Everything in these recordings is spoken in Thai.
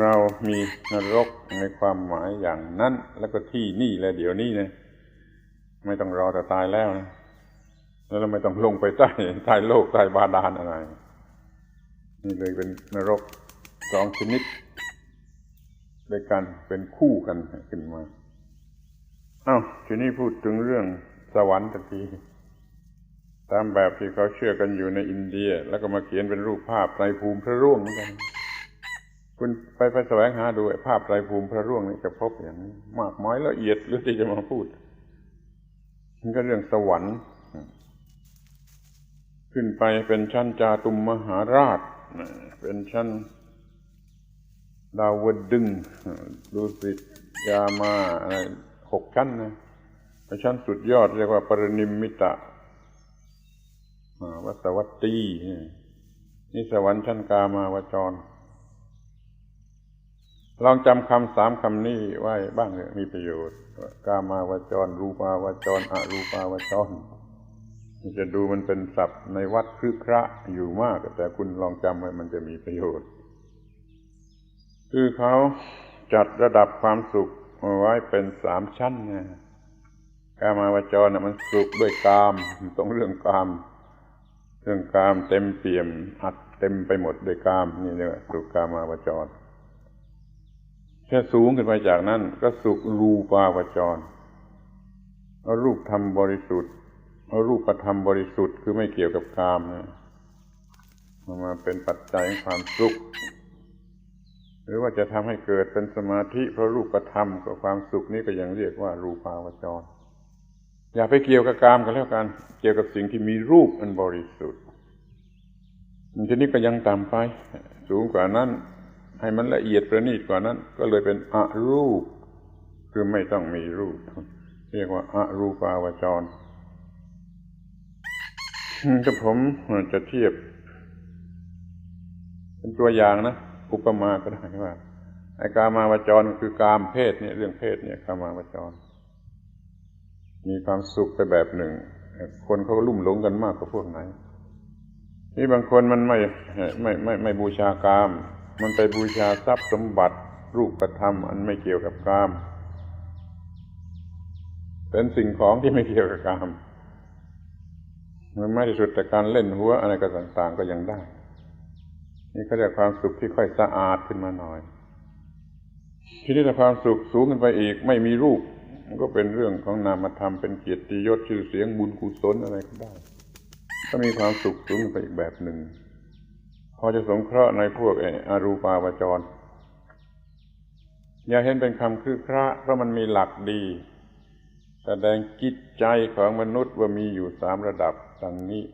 เรามีนรกในความหมายอย่างนั้น แล้วก็ที่นี่และเดี๋ยวนี้นะไม่ต้องรอแต่ตายแล้วนะแล้วเราไม่ต้องลงไปใต้ใต้โลกใต้บาดาลอะไร นี่เลยเป็นนรกสองชนิดด้วยกันเป็นคู่กันขึ้นมาเอ้าทีนี้พูดถึงเรื่องสวรรค์ตะกี้ตามแบบที่เขาเชื่อกันอยู่ในอินเดีย แล้วก็มาเขียนเป็นรูปภาพไตรภูมิพระร่วงเหมือนกัน คุณไปไปแสวงหาดูภาพไตรภูมิพระร่วงนี่จะพบอย่างนี้มากมายละเอียดหรือที่จะมาพูดมันก็เรื่องสวรรค์ ขึ้นไปเป็นชั้นจาตุมมหาราชเป็นชั้นดาวดึงดูสิยามาอะไรหกชั้นนะชั้นสุดยอดเรียกว่าปรนิมมิตะวัสวัตตีนี่สวรรค์ชั้นกามาวจร ลองจำคำสามคำนี้ไว้บ้างเลยมีประโยชน์กามาวจร รูปาวจรอรูปาวจรจะดูมันเป็นศัพท์ในวัดครึกคระอยู่มาก แต่คุณลองจำไว้มันจะมีประโยชน์ คือเขาจัดระดับความสุขมาไว้เป็นสามชั้นนะกามาวจรนะมันสุขด้วยกามตรงเรื่องกาม เรื่องกามเต็มเปี่ยม อัดเต็มไปหมดด้วยกามนี่เรียกว่าสุขกามาวจร แค่สูงขึ้นไปจากนั้น ก็สุขรูปาวจรเอารูปธรรมบริสุทธิ์เอารูปธรรมบริสุทธิ์คือไม่เกี่ยวกับกามนะมาเป็นปัจจัยของความสุข หรือว่าจะทำให้เกิดเป็นสมาธิเพราะรูปธรรมกับความสุขนี้ก็ยังเรียกว่า รูปาวจร อย่าไปเกี่ยวกับกามกันแล้วกัน เกี่ยวกับสิ่งที่มีรูปอันบริสุทธิ์ทีนี้ก็ยังต่ำไป สูงกว่านั้น ให้มันละเอียดประณีตกว่านั้น ก็เลยเป็นอรูป คือไม่ต้องมีรูป เรียกว่าอารูปาวจรกับผมจะเทียบ เป็นตัวอย่างนะอุปมาก็ได้ว่าไอ้กามาวจรคือกามเพศเนี่ยเรื่องเพศเนี่ยกามาวจร มีความสุขไปแบบหนึ่ง คนเขาลุ่มหลงกันมากกว่าพวกไหนนี่บางคนมันไม่ไม่ไม่ไม่บูชากาม มันไปบูชาทรัพย์สมบัติรูปธรรมอันไม่เกี่ยวกับกาม เป็นสิ่งของที่ไม่เกี่ยวกับกามมันไม่ที่สุดแต่การเล่นหัวอะไรก็ต่าง ๆ ก็ยังได้ นี่เขาเรียกความสุขที่ค่อยสะอาดขึ้นมาหน่อย ทีนี้ถ้าความสุขสูงขึ้นไปอีก ไม่มีรูป มันก็เป็นเรื่องของนามธรรมเป็นเกียรติยศชื่อเสียงบุญกุศลอะไรก็ได้ ก็มีความสุขสูงขึ้นไปอีกแบบหนึ่ง อจะสงเคราะห์ในพวกอารูปาวจร อย่าเห็นเป็นคำคือคระเพราะมันมีหลักดี แสดงจิตใจของมนุษย์ว่ามีอยู่สามระดับดังนี้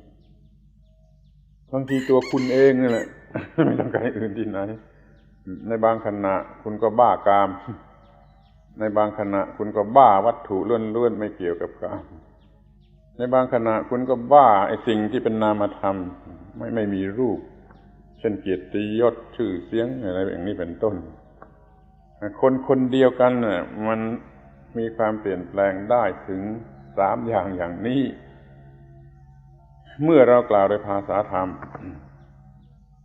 บางทีตัวคุณเองนี่แหละไม่ต้องการอื่นที่ไหน ในบางขณะคุณก็บ้ากาม ในบางขณะคุณก็บ้าวัตถุล้วนๆไม่เกี่ยวกับกาม ในบางขณะคุณก็บ้าไอ้สิ่งที่เป็นนามธรรม ไม่ไม่มีรูป เช่นเกียรติยศชื่อเสียงอะไรอย่างนี้เป็นต้น คนคนเดียวกันน่ะมันมีความเปลี่ยนแปลงได้ถึงสามอย่างอย่างนี้ เมื่อเรากล่าวโดยภาษาธรรม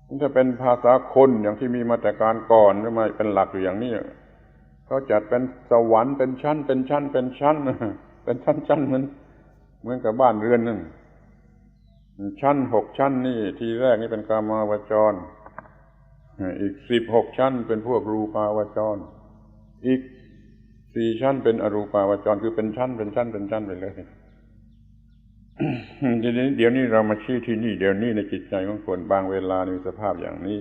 มันจะเป็นภาษาคนอย่างที่มีมาแต่การก่อนหรือมาเป็นหลักอยู่อย่างนี้เขาจัดเป็นสวรรค์เป็นชั้น เป็นชั้น เป็นชั้น เป็นชั้นชั้นเหมือนเหมือนกับบ้านเรือนนั่น ชั้นหกชั้นนี่ทีแรกนี่เป็นกามาวจร อีกสิบหกชั้นเป็นพวกรูปาวจร อีกสี่ชั้นเป็นอรูปาวจรคือเป็นชั้นเป็นชั้นเป็นชั้นไปเลยทีนี้เดี๋ยวนี้เรามาชี้ที่นี่เดี๋ยวนี้ในจิตใจของคนบางเวลามีสภาพอย่างนี้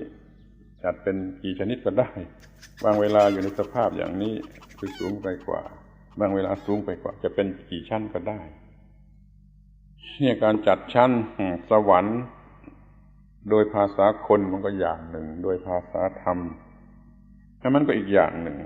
จัดเป็นกี่ชนิดก็ได้ บางเวลาอยู่ในสภาพอย่างนี้คือสูงไปกว่า บางเวลาสูงไปกว่า จะเป็นกี่ชั้นก็ได้ เนี่ยการจัดชั้นสวรรค์ โดยภาษาคนมันก็อย่างหนึ่ง โดยภาษาธรรมแล้วมันก็อีกอย่างหนึ่ง